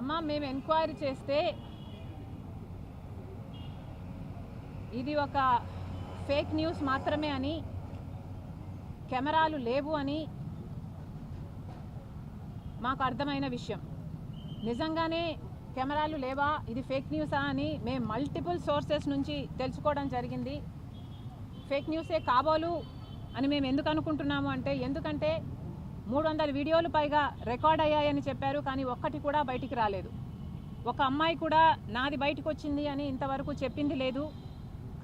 అమ్మ మేము ఎంక్వైరీ చేస్తే ఇది ఒక ఫేక్ న్యూస్ మాత్రమే అని కెమెరాలు లేవు అని మాకు అర్థమైన విషయం. నిజంగానే కెమెరాలు లేవా? ఇది ఫేక్ న్యూసా అని మేము మల్టిపుల్ సోర్సెస్ నుంచి తెలుసుకోవడం జరిగింది. ఫేక్ న్యూసే కాబోలు అని మేము ఎందుకు అనుకుంటున్నాము అంటే ఎందుకంటే మూడు వందల వీడియోలు పైగా రికార్డ్ అయ్యాయని చెప్పారు కానీ ఒక్కటి కూడా బయటికి రాలేదు. ఒక అమ్మాయి కూడా నాది బయటకు వచ్చింది అని ఇంతవరకు చెప్పింది లేదు.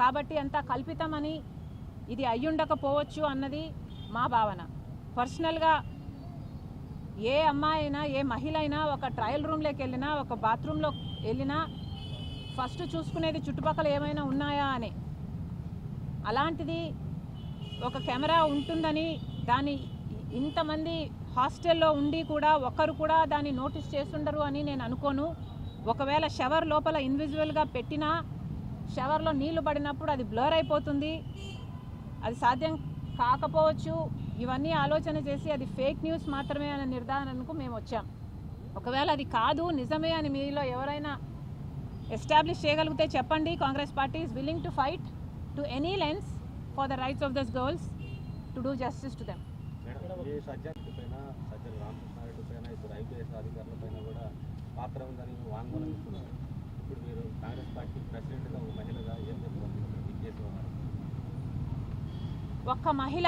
కాబట్టి అంతా కల్పితమని ఇది అయ్యుండకపోవచ్చు అన్నది మా భావన. పర్సనల్గా ఏ అమ్మాయి అయినా ఏ మహిళ అయినా ఒక ట్రయల్ రూమ్లోకి వెళ్ళినా ఒక బాత్రూంలో వెళ్ళినా ఫస్ట్ చూసుకునేది చుట్టుపక్కల ఏమైనా ఉన్నాయా అని. అలాంటిది ఒక కెమెరా ఉంటుందని దాని ఇంతమంది హాస్టల్లో ఉండి కూడా ఒకరు కూడా దాన్ని నోటీస్ చేస్తుండరు అని నేను అనుకోను. ఒకవేళ షవర్ లోపల ఇన్విజువల్గా పెట్టినా షవర్లో నీళ్ళు పడినప్పుడు అది బ్లర్ అయిపోతుంది. అది సాధ్యం కాకపోవచ్చు. ఇవన్నీ ఆలోచన చేసి అది ఫేక్ న్యూస్ మాత్రమే అనే నిర్ధారణకు మేము వచ్చాం. ఒకవేళ అది కాదు నిజమే అని మీలో ఎవరైనా ఎస్టాబ్లిష్ చేయగలిగితే చెప్పండి. Congress party is willing to fight to any lengths for the rights of these girls to do justice to them పైన సజ్జల రామకృష్ణారెడ్డి పైన ఇద్దరు ఐపీఎస్ అధికారుల పైన కూడా పాత్ర ఉందని వాంగ్మూలం ఇస్తున్నారు ఇప్పుడు మీరు కాంగ్రెస్ పార్టీ ప్రెసిడెంట్గా ఒక మహిళగా ఏం ఒక్క మహిళ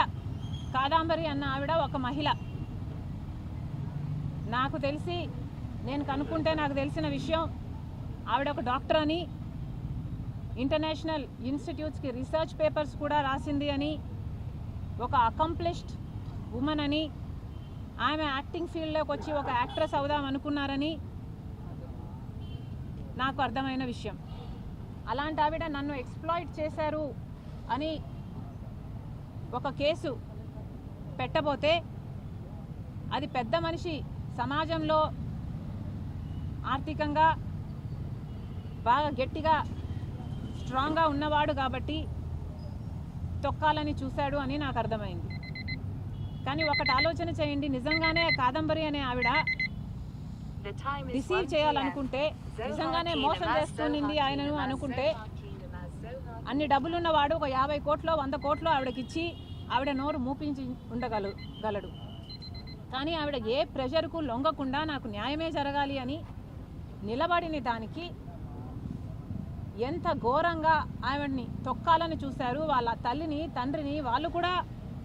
కాదాంబరి అన్న ఆవిడ ఒక మహిళ. నాకు తెలిసి నేను కనుక్కుంటే నాకు తెలిసిన విషయం ఆవిడ ఒక డాక్టర్ అని ఇంటర్నేషనల్ ఇన్స్టిట్యూట్స్కి రీసెర్చ్ పేపర్స్ కూడా రాసింది అని ఒక అకంప్లిష్డ్ ఉమెన్ అని ఆమె యాక్టింగ్ ఫీల్డ్లోకి వచ్చి ఒక యాక్ట్రెస్ అవుదాం అనుకున్నారని నాకు అర్థమైన విషయం. అలాంటి ఆవిడ నన్ను ఎక్స్ప్లాయిట్ చేశారు అని ఒక కేసు పెట్టబోతే అది పెద్ద మనిషి సమాజంలో ఆర్థికంగా బాగా గట్టిగా స్ట్రాంగ్గా ఉన్నవాడు కాబట్టి తొక్కాలని చూశాడు అని నాకు అర్థమైంది. కానీ ఒకటి ఆలోచన చేయండి. నిజంగానే కాదంబరి అనే ఆవిడ రిసీవ్ చేయాలనుకుంటే నిజంగానే మోసం చేస్తుంది ఆయనను అనుకుంటే అన్ని డబ్బులున్నవాడు ఒక యాభై కోట్లో వంద కోట్లో ఆవిడకిచ్చి ఆవిడ నోరు మూపించి ఉండగలు గలడు. కానీ ఆవిడ ఏ ప్రెషర్కు లొంగకుండా నాకు న్యాయమే జరగాలి అని నిలబడిన దానికి ఎంత ఘోరంగా ఆవిడ్ని తొక్కాలని చూశారు. వాళ్ళ తల్లిని తండ్రిని వాళ్ళు కూడా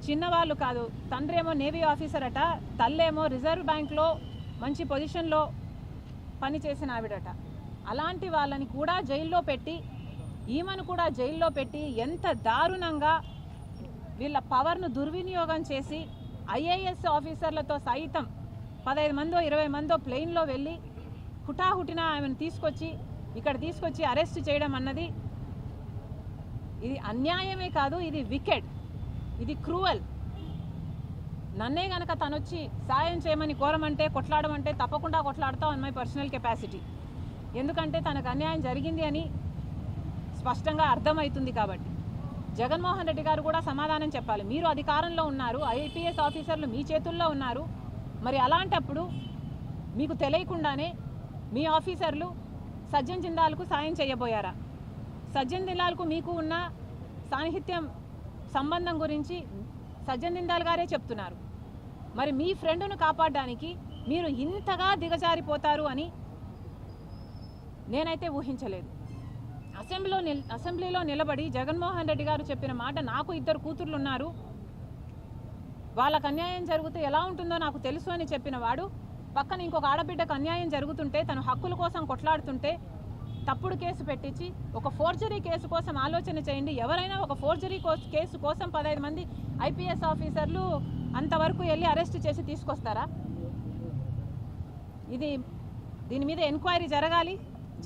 చిన్నవాళ్ళు కాదు తండ్రి ఏమో నేవీ ఆఫీసర్ అట తల్లేమో రిజర్వ్ బ్యాంక్లో మంచి పొజిషన్లో పనిచేసిన ఆవిడట. అలాంటి వాళ్ళని కూడా జైల్లో పెట్టి ఈమెను కూడా జైల్లో పెట్టి ఎంత దారుణంగా వీళ్ళ పవర్ను దుర్వినియోగం చేసి ఐఏఎస్ ఆఫీసర్లతో సైతం పదహైదు మందో ఇరవై మందో ప్లెయిన్లో వెళ్ళి హుటాహుటిన ఆమెను తీసుకొచ్చి ఇక్కడ తీసుకొచ్చి అరెస్ట్ చేయడం అన్నది ఇది అన్యాయమే కాదు ఇది వికెట్. ఇది క్రూవల్. నన్నే గనక తనొచ్చి సాయం చేయమని కోరమంటే కొట్లాడమంటే తప్పకుండా కొట్లాడతాం అన్ మై పర్సనల్ కెపాసిటీ. ఎందుకంటే తనకు అన్యాయం జరిగింది అని స్పష్టంగా అర్థమవుతుంది కాబట్టి. జగన్మోహన్ రెడ్డి గారు కూడా సమాధానం చెప్పాలి. మీరు అధికారంలో ఉన్నారు ఐపీఎస్ ఆఫీసర్లు మీ చేతుల్లో ఉన్నారు. మరి అలాంటప్పుడు మీకు తెలియకుండానే మీ ఆఫీసర్లు సజ్జన్ జిందాల్కు సాయం చేయబోయారా? సజ్జన్ జిందాల్కు మీకు ఉన్న సాహిత్యం సంబంధం గురించి సజ్జన్ జిందాల్ గారే చెప్తున్నారు. మరి మీ ఫ్రెండ్ను కాపాడడానికి మీరు ఇంతగా దిగజారిపోతారు అని నేనైతే ఊహించలేదు. అసెంబ్లీలో నిల్ అసెంబ్లీలో నిలబడి జగన్మోహన్ రెడ్డి గారు చెప్పిన మాట నాకు ఇద్దరు కూతుర్లు ఉన్నారు. వాళ్ళకు అన్యాయం జరిగితే ఎలా ఉంటుందో నాకు తెలుసు అని చెప్పిన వాడు పక్కన ఇంకొక ఆడబిడ్డకు అన్యాయం జరుగుతుంటే తను హక్కుల కోసం కొట్లాడుతుంటే తప్పుడు కేసు పెట్టించి ఒక ఫోర్జరీ కేసు కోసం ఆలోచన చేయండి. ఎవరైనా ఒక ఫోర్జరీ కేసు కోసం పదహైదు మంది ఐపీఎస్ ఆఫీసర్లు అంతవరకు వెళ్ళి అరెస్ట్ చేసి తీసుకొస్తారా? ఇది దీని మీద ఎంక్వైరీ జరగాలి.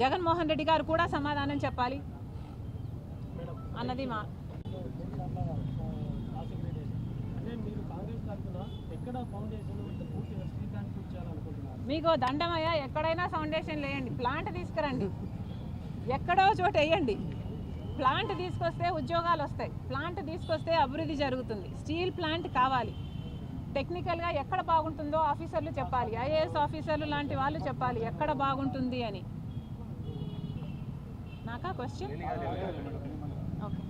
జగన్మోహన్ రెడ్డి గారు కూడా సమాధానం చెప్పాలి అన్నది మా మీకు దండమయ్య ఎక్కడైనా ఫౌండేషన్ లేయండి. ప్లాంట్ తీసుకురండి. ఎక్కడో చోట వేయండి. ప్లాంట్ తీసుకొస్తే ఉద్యోగాలు వస్తాయి. ప్లాంట్ తీసుకొస్తే అభివృద్ధి జరుగుతుంది. స్టీల్ ప్లాంట్ కావాలి. టెక్నికల్గా ఎక్కడ బాగుంటుందో ఆఫీసర్లు చెప్పాలి. ఐఏఎస్ ఆఫీసర్లు లాంటి వాళ్ళు చెప్పాలి ఎక్కడ బాగుంటుంది అని. నాకా question? Okay.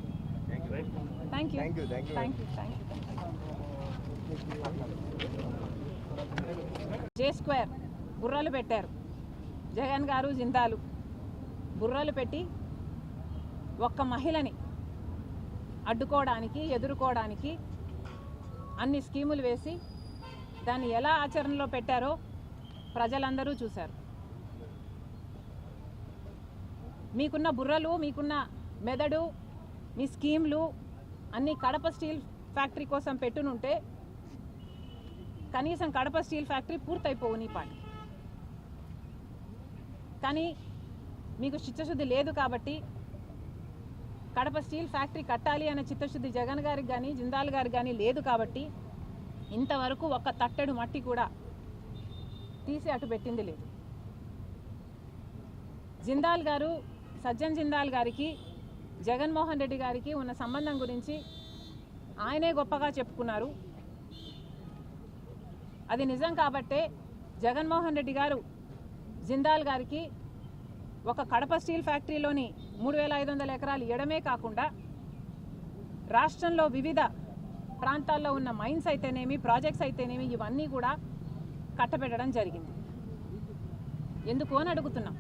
Thank you thank you thank you thank you J square బుర్రలు పెట్టారు. జగన్ గారు జిందాలు. బుర్రలు పెట్టి ఒక్క మహిళని అడ్డుకోవడానికి ఎదుర్కోవడానికి అన్ని స్కీములు వేసి దాన్ని ఎలా ఆచరణలో పెట్టారో ప్రజలందరూ చూశారు. మీకున్న బుర్రలు మీకున్న మెదడు మీ స్కీమ్లు అన్ని కడప స్టీల్ ఫ్యాక్టరీ కోసం పెట్టునుంటే కనీసం కడప స్టీల్ ఫ్యాక్టరీ పూర్తయిపోవు నీ పాటి కానీ మీకు చిత్తశుద్ధి లేదు కాబట్టి కడప స్టీల్ ఫ్యాక్టరీ కట్టాలి అనే చిత్తశుద్ధి జగన్ గారికి కానీ జిందాల్ గారికి కానీ లేదు కాబట్టి ఇంతవరకు ఒక్క తట్టెడు మట్టి కూడా తీసి అటు పెట్టింది లేదు. జిందాల్ గారు సజ్జన్ జిందాల్ గారికి జగన్మోహన్ రెడ్డి గారికి ఉన్న సంబంధం గురించి ఆయనే గొప్పగా చెప్పుకున్నారు. అది నిజం కాబట్టే జగన్మోహన్ రెడ్డి గారు జిందాల్ గారికి ఒక కడప స్టీల్ ఫ్యాక్టరీలోని మూడు వేల ఐదు వందల ఎకరాలు ఇవ్వడమే కాకుండా రాష్ట్రంలో వివిధ ప్రాంతాల్లో ఉన్న మైన్స్ అయితేనేమి ప్రాజెక్ట్స్ అయితేనేమి ఇవన్నీ కూడా కట్టబెట్టడం జరిగింది. ఎందుకు అని అడుగుతున్నాం.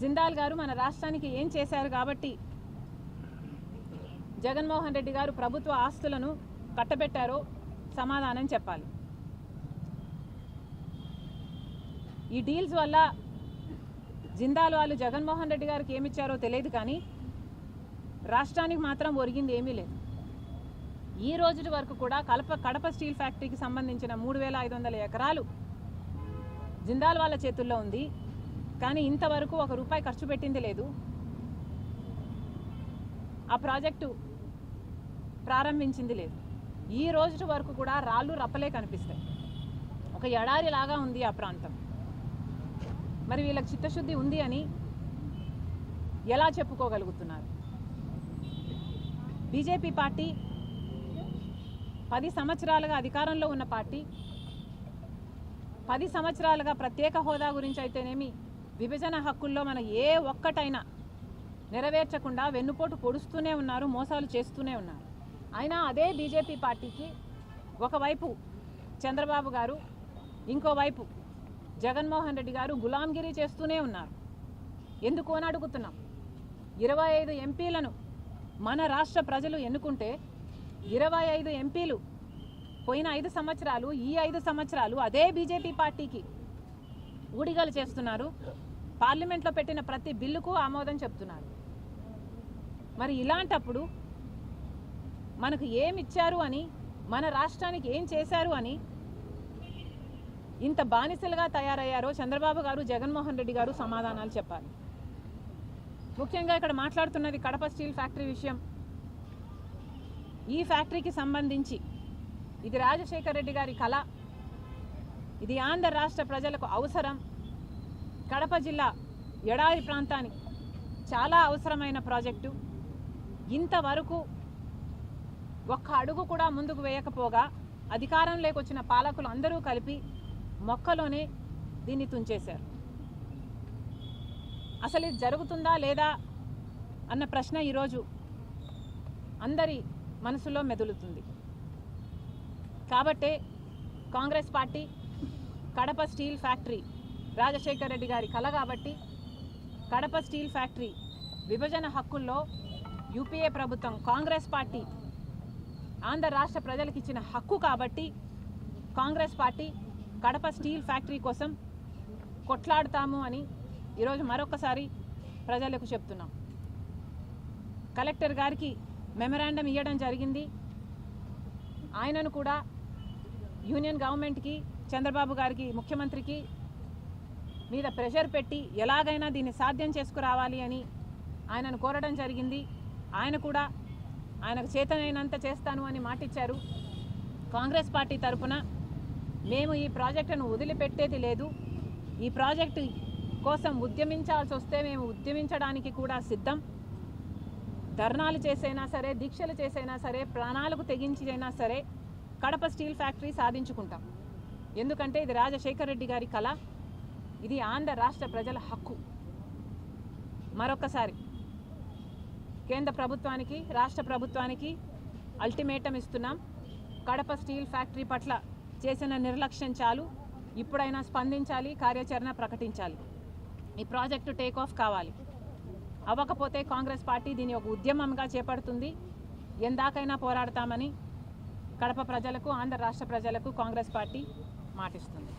జిందాల్ గారు మన రాష్ట్రానికి ఏం చేశారు కాబట్టి జగన్మోహన్ రెడ్డి గారు ప్రభుత్వ ఆస్తులను కట్టబెట్టారో సమాధానం చెప్పాలి. ఈ డీల్స్ వల్ల జిందాల్ వాళ్ళు జగన్మోహన్ రెడ్డి గారికి ఏమిచ్చారో తెలియదు కానీ రాష్ట్రానికి మాత్రం ఒరిగింది ఏమీ లేదు. ఈ రోజు వరకు కూడా కలప కడప స్టీల్ ఫ్యాక్టరీకి సంబంధించిన మూడు వేల ఐదు వందల ఎకరాలు జిందాల్ వాళ్ళ చేతుల్లో ఉంది. కానీ ఇంతవరకు ఒక రూపాయి ఖర్చు పెట్టింది లేదు. ఆ ప్రాజెక్టు ప్రారంభించింది లేదు. ఈ రోజు వరకు కూడా రాళ్ళు రప్పలే కనిపిస్తాయి. ఒక ఎడారి లాగా ఉంది ఆ ప్రాంతం. మరి వీళ్ళకి చిత్తశుద్ధి ఉంది అని ఎలా చెప్పుకోగలుగుతున్నారు? బీజేపీ పార్టీ పది సంవత్సరాలుగా అధికారంలో ఉన్న పార్టీ పది సంవత్సరాలుగా ప్రత్యేక హోదా గురించి అయితేనేమి విభజన హక్కుల్లో మనం ఏ ఒక్కటైనా నెరవేర్చకుండా వెన్నుపోటు పొడుస్తూనే ఉన్నారు మోసాలు చేస్తూనే ఉన్నారు. అయినా అదే బీజేపీ పార్టీకి ఒకవైపు చంద్రబాబు గారు ఇంకోవైపు జగన్మోహన్ రెడ్డి గారు గులాంగిరి చేస్తూనే ఉన్నారు. ఎందుకు అని అడుగుతున్నాం. ఇరవై ఐదు ఎంపీలను మన రాష్ట్ర ప్రజలు ఎన్నుకుంటే ఇరవై ఐదు ఎంపీలు పోయిన ఐదు సంవత్సరాలు ఈ ఐదు సంవత్సరాలు అదే బీజేపీ పార్టీకి ఊడిగలు చేస్తున్నారు. పార్లమెంట్లో పెట్టిన ప్రతి బిల్లుకు ఆమోదం చెప్తున్నారు. మరి ఇలాంటప్పుడు మనకు ఏమి ఇచ్చారు అని మన రాష్ట్రానికి ఏం చేశారు అని ఇంత బానిసలుగా తయారయ్యారో చంద్రబాబు గారు జగన్మోహన్ రెడ్డి గారు సమాధానాలు చెప్పాలి. ముఖ్యంగా ఇక్కడ మాట్లాడుతున్నది కడప స్టీల్ ఫ్యాక్టరీ విషయం. ఈ ఫ్యాక్టరీకి సంబంధించి ఇది రాజశేఖర రెడ్డి గారి కళ. ఇది ఆంధ్ర రాష్ట్ర ప్రజలకు అవసరం. కడప జిల్లా ఎడారి ప్రాంతానికి చాలా అవసరమైన ప్రాజెక్టు. ఇంతవరకు ఒక్క అడుగు కూడా ముందుకు వేయకపోగా అధికారంలోకి వచ్చిన పాలకులు అందరూ కలిపి మొక్కలోనే దీన్ని తుంచేశారు. అసలు ఇది జరుగుతుందా లేదా అన్న ప్రశ్న ఈరోజు అందరి మనసులో మెదులుతుంది. కాబట్టే Congress party Kadapa steel factory Rajasekhar Reddy గారి కళ కాబట్టి కడప స్టీల్ ఫ్యాక్టరీ విభజన హక్కుల్లో యూపీఏ ప్రభుత్వం కాంగ్రెస్ పార్టీ ఆంధ్ర రాష్ట్ర ప్రజలకు ఇచ్చిన హక్కు కాబట్టి Congress party Kadapa steel factory కోసం కొట్లాడుతాము అని ఈరోజు మరొకసారి ప్రజలకు చెప్తున్నాం. కలెక్టర్ గారికి మెమరాండం ఇవ్వడం జరిగింది. ఆయనను కూడా యూనియన్ గవర్నమెంట్కి చంద్రబాబు గారికి ముఖ్యమంత్రికి మీద ప్రెషర్ పెట్టి ఎలాగైనా దీన్ని సాధ్యం చేసుకురావాలి అని ఆయనను కోరడం జరిగింది. ఆయన కూడా ఆయనకు చేతనైనంత చేస్తాను అని మాటిచ్చారు కాంగ్రెస్ పార్టీ తరఫున మేము ఈ ప్రాజెక్టును వదిలిపెట్టేది లేదు. ఈ ప్రాజెక్టు కోసం ఉద్యమించాల్సి వస్తే మేము ఉద్యమించడానికి కూడా సిద్ధం. ధర్నాలు చేసైనా సరే దీక్షలు చేసైనా సరే ప్రాణాలకు తెగించైనా సరే కడప స్టీల్ ఫ్యాక్టరీ సాధించుకుంటాం. ఎందుకంటే ఇది రాజశేఖర రెడ్డి గారి కళ. ఇది ఆంధ్ర రాష్ట్ర ప్రజల హక్కు. మరొకసారి కేంద్ర ప్రభుత్వానికి రాష్ట్ర ప్రభుత్వానికి అల్టిమేటం ఇస్తున్నాం. కడప స్టీల్ ఫ్యాక్టరీ పట్ల చేసిన నిర్లక్ష్యం చాలు. ఇప్పుడైనా స్పందించాలి కార్యాచరణ ప్రకటించాలి. ఈ ప్రాజెక్టు టేక్ ఆఫ్ కావాలి. అవ్వకపోతే కాంగ్రెస్ పార్టీ దీని ఒక ఉద్యమంగా చేపడుతుంది. ఎందాకైనా పోరాడతామని కడప ప్రజలకు ఆంధ్ర రాష్ట్ర ప్రజలకు కాంగ్రెస్ పార్టీ మాటిస్తుంది.